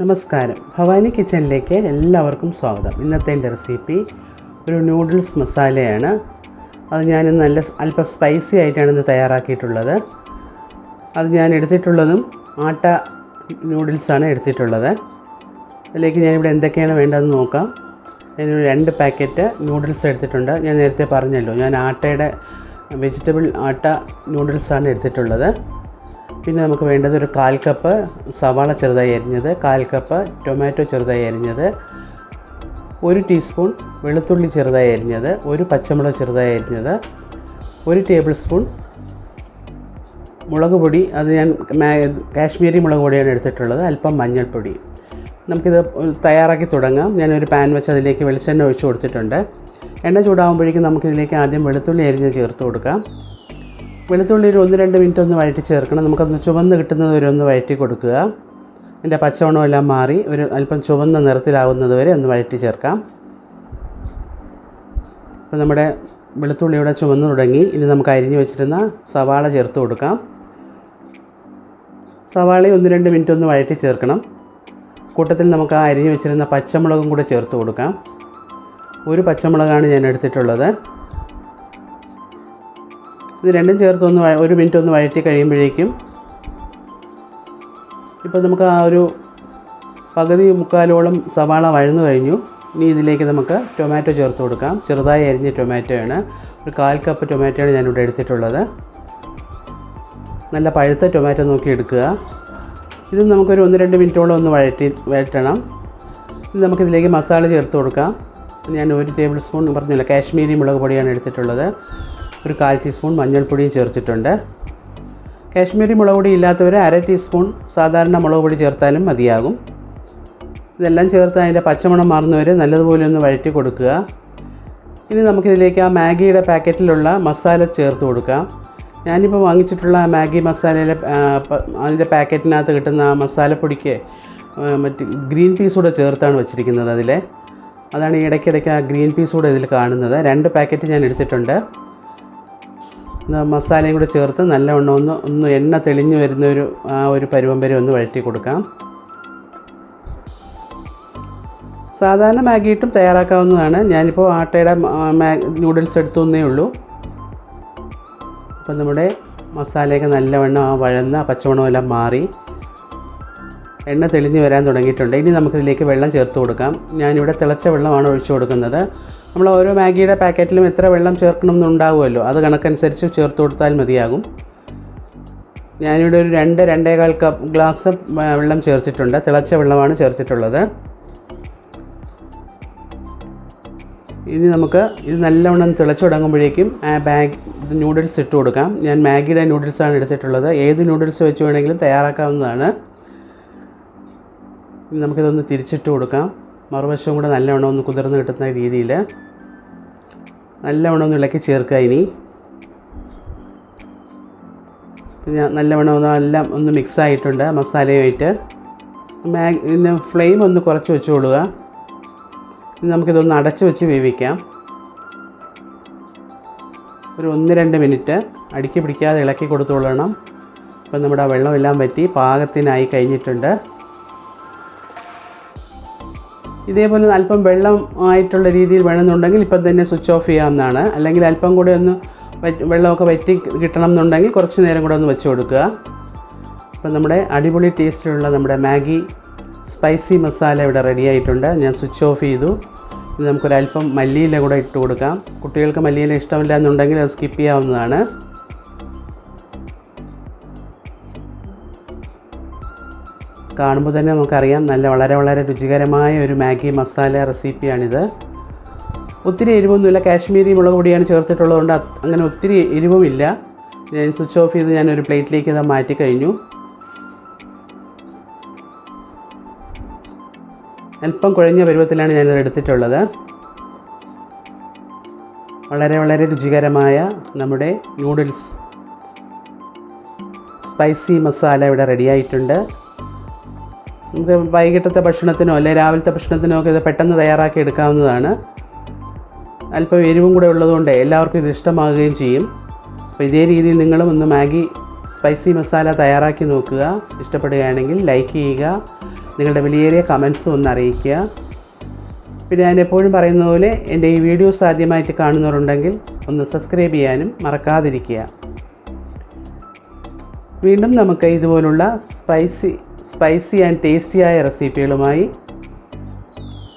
നമസ്കാരം. ഭവാനി കിച്ചണിലേക്ക് എല്ലാവർക്കും സ്വാഗതം. ഇന്നത്തെ എന്റെ റെസിപ്പി ഒരു നൂഡിൽസ് മസാലയാണ്. അത് ഞാൻ നല്ല അല്പം സ്പൈസി ആയിട്ടാണ് ഇന്ന് തയ്യാറാക്കിയിട്ടുള്ളത്. അത് ഞാൻ എടുത്തിട്ടുള്ളതും ആട്ട നൂഡിൽസാണ് എടുത്തിട്ടുള്ളത്. അതിലേക്ക് ഞാനിവിടെ എന്തൊക്കെയാണ് വേണ്ടതെന്ന് നോക്കാം. ഞാൻ രണ്ട് പാക്കറ്റ് നൂഡിൽസ് എടുത്തിട്ടുണ്ട്. ഞാൻ നേരത്തെ പറഞ്ഞല്ലോ ഞാൻ ആട്ടയുടെ വെജിറ്റബിൾ ആട്ട നൂഡിൽസാണ് എടുത്തിട്ടുള്ളത്. പിന്നെ നമുക്ക് വേണ്ടത് ഒരു കാൽ കപ്പ് സവാള ചെറുതായി അരിഞ്ഞത് കാൽ കപ്പ് ടൊമാറ്റോ ചെറുതായി അരിഞ്ഞത് ഒരു ടീസ്പൂൺ വെളുത്തുള്ളി ചെറുതായി അരിഞ്ഞത് ഒരു പച്ചമുളക് ചെറുതായി അരിഞ്ഞത് ഒരു ടേബിൾ സ്പൂൺ മുളക് പൊടി. അത് ഞാൻ കാശ്മീരി മുളക് പൊടിയാണ് എടുത്തിട്ടുള്ളത് അല്പം മഞ്ഞൾപ്പൊടി. നമുക്കിത് തയ്യാറാക്കി തുടങ്ങാം. ഞാനൊരു പാൻ വെച്ച് അതിലേക്ക് വെളിച്ചെണ്ണ ഒഴിച്ച് കൊടുത്തിട്ടുണ്ട്. എണ്ണ ചൂടാകുമ്പോഴേക്കും നമുക്കിതിലേക്ക് ആദ്യം വെളുത്തുള്ളി അരിഞ്ഞ് ചേർത്ത് കൊടുക്കാം. വെളുത്തുള്ളി ഒരു ഒന്ന് രണ്ട് മിനിറ്റ് ഒന്ന് വഴറ്റി ചേർക്കണം. നമുക്കൊന്ന് ചുവന്ന് കിട്ടുന്നത് വരെ ഒന്ന് വഴറ്റി കൊടുക്കുക. അതിന്റെ പച്ചവണമെല്ലാം മാറി ഒരു അല്പം ചുവന്ന നിറത്തിലാവുന്നത് വരെ ഒന്ന് വഴറ്റി ചേർക്കാം. അപ്പോൾ നമ്മുടെ വെളുത്തുള്ളി ഇവിടെ ചുവന്ന് തുടങ്ങി. ഇനി നമുക്ക് അരിഞ്ഞു വെച്ചിരുന്ന സവാള ചേർത്ത് കൊടുക്കാം. സവാള ഒന്ന് രണ്ട് മിനിറ്റ് ഒന്ന് വഴറ്റി ചേർക്കണം. കൂട്ടത്തിൽ നമുക്ക് ആ അരിഞ്ഞു വെച്ചിരുന്ന പച്ചമുളകും കൂടെ ചേർത്ത് കൊടുക്കാം. ഒരു പച്ചമുളകാണ് ഞാൻ എടുത്തിട്ടുള്ളത്. ഇത് രണ്ടും ചേർത്ത് ഒന്ന് ഒരു മിനിറ്റ് ഒന്ന് വഴറ്റി കഴിയുമ്പോഴേക്കും ഇപ്പോൾ നമുക്ക് ആ ഒരു പകുതി മുക്കാലോളം സവാള വഴന്നു കഴിഞ്ഞു. ഇനി ഇതിലേക്ക് നമുക്ക് ടൊമാറ്റോ ചേർത്ത് കൊടുക്കാം. ചെറുതായി അരിഞ്ഞ ടൊമാറ്റോയാണ്. ഒരു കാൽ കപ്പ് ടൊമാറ്റോയാണ് ഞാനിവിടെ എടുത്തിട്ടുള്ളത്. നല്ല പഴുത്ത ടൊമാറ്റോ നോക്കി എടുക്കുക. ഇത് നമുക്കൊരു ഒന്ന് രണ്ട് മിനിറ്റോളം ഒന്ന് വഴറ്റി വഴറ്റണം. ഇത് നമുക്കിതിലേക്ക് മസാല ചേർത്ത് കൊടുക്കാം. ഞാൻ ഒരു ടേബിൾ സ്പൂൺ പറഞ്ഞില്ല കാശ്മീരി മുളക് പൊടിയാണ് എടുത്തിട്ടുള്ളത്. ഒരു കാൽ ടീസ്പൂൺ മഞ്ഞൾപ്പൊടിയും ചേർത്തിട്ടുണ്ട്. കാശ്മീരി മുളക് പൊടി ഇല്ലാത്തവർ അര ടീസ്പൂൺ സാധാരണ മുളക് പൊടി ചേർത്താലും മതിയാകും. ഇതെല്ലാം ചേർത്ത് അതിന്റെ പച്ചമണം മാറുന്നവരെ നല്ലതുപോലെ ഒന്ന് വഴറ്റി കൊടുക്കുക. ഇനി നമുക്കിതിലേക്ക് ആ മാഗിയുടെ പാക്കറ്റിലുള്ള മസാല ചേർത്ത് കൊടുക്കാം. ഞാനിപ്പോൾ വാങ്ങിച്ചിട്ടുള്ള മാഗി മസാലയിലെ അതിന്റെ പാക്കറ്റിനകത്ത് കിട്ടുന്ന ആ മസാലപ്പൊടിക്ക് മറ്റ് ഗ്രീൻ പീസ് കൂടെ ചേർത്താണ് വെച്ചിരിക്കുന്നത് അതിലെ. അതാണ് ഈ ഇടയ്ക്കിടയ്ക്ക് ആ ഗ്രീൻ പീസ് കൂടെ ഇതിൽ കാണുന്നത്. രണ്ട് പാക്കറ്റ് ഞാൻ എടുത്തിട്ടുണ്ട്. മസാലയും കൂടെ ചേർത്ത് നല്ലവണ്ണം ഒന്ന് ഒന്ന് എണ്ണ തെളിഞ്ഞു വരുന്ന ഒരു ആ ഒരു പരുവം വരെ ഒന്ന് വഴറ്റി കൊടുക്കാം. സാധാരണ മാഗി ഇട്ടും തയ്യാറാക്കാവുന്നതാണ്. ഞാനിപ്പോൾ ആട്ടയുടെ മാഗ് നൂഡിൽസ് എടുത്തുന്നേ ഉള്ളൂ. അപ്പം നമ്മുടെ മസാലയൊക്കെ നല്ലവണ്ണം ആ വഴന്ന പച്ചമണമെല്ലാം മാറി. എണ്ണ തെളിഞ്ഞ് വരാൻ തുടങ്ങിയിട്ടുണ്ട്. ഇനി നമുക്കിതിലേക്ക് വെള്ളം ചേർത്ത് കൊടുക്കാം. ഞാനിവിടെ തിളച്ച വെള്ളമാണ് ഒഴിച്ചു കൊടുക്കുന്നത്. നമ്മൾ ഓരോ മാഗിയുടെ പാക്കറ്റിലും എത്ര വെള്ളം ചേർക്കണം എന്നുണ്ടാവുമല്ലോ. അത് കണക്കനുസരിച്ച് ചേർത്ത് കൊടുത്താൽ മതിയാകും. ഞാനിവിടെ ഒരു രണ്ട് രണ്ടേകാൽ കപ്പ് ഗ്ലാസ് വെള്ളം ചേർത്തിട്ടുണ്ട്. തിളച്ച വെള്ളമാണ് ചേർത്തിട്ടുള്ളത്. ഇനി നമുക്ക് ഇത് നല്ലവണ്ണം തിളച്ചു തുടങ്ങുമ്പോഴേക്കും ആ ബാഗ് നൂഡിൽസ് ഇട്ട് കൊടുക്കാം. ഞാൻ മാഗിയുടെ നൂഡിൽസാണ് എടുത്തിട്ടുള്ളത്. ഏത് നൂഡിൽസ് വെച്ച് വേണമെങ്കിലും തയ്യാറാക്കാവുന്നതാണ്. നമുക്കിതൊന്ന് തിരിച്ചിട്ട് കൊടുക്കാം. മറുവശവും കൂടെ നല്ലവണ്ണം ഒന്ന് കുതിർന്ന് കിട്ടുന്ന രീതിയിൽ നല്ലവണ്ണം ഒന്ന് ഇളക്കി ചേർക്കുക ഇനി. പിന്നെ നല്ലവണ്ണം ഒന്ന് എല്ലാം ഒന്ന് മിക്സ് ആയിട്ടുണ്ട് മസാലയുമായിട്ട്. മാഗ് പിന്നെ ഫ്ലെയിം ഒന്ന് കുറച്ച് ഇനി നമുക്കിതൊന്ന് അടച്ച് വെച്ച് വേവിക്കാം. ഒരു ഒന്ന് രണ്ട് മിനിറ്റ് അടുക്കി പിടിക്കാതെ ഇളക്കി കൊടുത്തോളണം. അപ്പം നമ്മുടെ വെള്ളമെല്ലാം പറ്റി പാകത്തിനായി കഴിഞ്ഞിട്ടുണ്ട്. ഇതേപോലെ അല്പം വെള്ളം ആയിട്ടുള്ള രീതിയിൽ വേണമെന്നുണ്ടെങ്കിൽ ഇപ്പം തന്നെ സ്വിച്ച് ഓഫ് ചെയ്യാവുന്നതാണ്. അല്ലെങ്കിൽ അല്പം കൂടെ ഒന്ന് വെള്ളമൊക്കെ വറ്റി കിട്ടണം എന്നുണ്ടെങ്കിൽ കുറച്ച് നേരം കൂടെ ഒന്ന് വെച്ച് കൊടുക്കുക. അപ്പം നമ്മുടെ അടിപൊളി ടേസ്റ്റിലുള്ള നമ്മുടെ മാഗി സ്പൈസി മസാല ഇവിടെ റെഡി ആയിട്ടുണ്ട്. ഞാൻ സ്വിച്ച് ഓഫ് ചെയ്തു. നമുക്കൊരു നമുക്കൊരല്പം മല്ലിയില കൂടെ ഇട്ട് കൊടുക്കാം. കുട്ടികൾക്ക് മല്ലിയില ഇഷ്ടമില്ല എന്നുണ്ടെങ്കിൽ അത് സ്കിപ്പ് ചെയ്യാവുന്നതാണ്. കാണുമ്പോൾ തന്നെ നമുക്കറിയാം നല്ല വളരെ വളരെ രുചികരമായ ഒരു മാഗി മസാല റെസിപ്പിയാണിത്. ഒത്തിരി എരിവൊന്നുമില്ല. കാശ്മീരി മുളക് പൊടിയാണ് ചേർത്തിട്ടുള്ളതുകൊണ്ട് അങ്ങനെ ഒത്തിരി എരിവുമില്ല. ഞാൻ സ്വിച്ച് ഓഫ് ചെയ്ത് ഞാൻ ഒരു പ്ലേറ്റിലേക്ക് ഇത് മാറ്റി കഴിഞ്ഞു. അല്പം കുഴഞ്ഞ പരുവത്തിലാണ് ഞാനിത് എടുത്തിട്ടുള്ളത്. വളരെ വളരെ രുചികരമായ നമ്മുടെ നൂഡിൽസ്. സ്പൈസി മസാല ഇവിടെ റെഡിയായിട്ടുണ്ട്. നമുക്ക് വൈകിട്ടത്തെ ഭക്ഷണത്തിനോ അല്ലെങ്കിൽ രാവിലത്തെ ഭക്ഷണത്തിനോ ഒക്കെ ഇത് പെട്ടെന്ന് തയ്യാറാക്കി എടുക്കാവുന്നതാണ്. അല്പം എരിവും കൂടെ ഉള്ളതുകൊണ്ട് എല്ലാവർക്കും ഇത് ഇഷ്ടമാകുകയും ചെയ്യും. അപ്പോൾ ഇതേ രീതിയിൽ നിങ്ങളും ഒന്ന് മാഗി സ്പൈസി മസാല തയ്യാറാക്കി നോക്കുക. ഇഷ്ടപ്പെടുകയാണെങ്കിൽ ലൈക്ക് ചെയ്യുക. നിങ്ങളുടെ വിലയേറിയ കമൻസും ഒന്ന് അറിയിക്കുക. പിന്നെ ഞാൻ എപ്പോഴും പറയുന്ന പോലെ എന്റെ ഈ വീഡിയോസ് ആദ്യമായിട്ട് കാണുന്നവരുണ്ടെങ്കിൽ ഒന്ന് സബ്സ്ക്രൈബ് ചെയ്യാനും മറക്കാതിരിക്കുക. വീണ്ടും നമുക്ക് ഇതുപോലുള്ള സ്പൈസി സ്പൈസി ആൻഡ് ടേസ്റ്റിയായ റെസിപ്പികളുമായി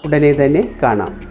ഉടനെ തന്നെ കാണാം.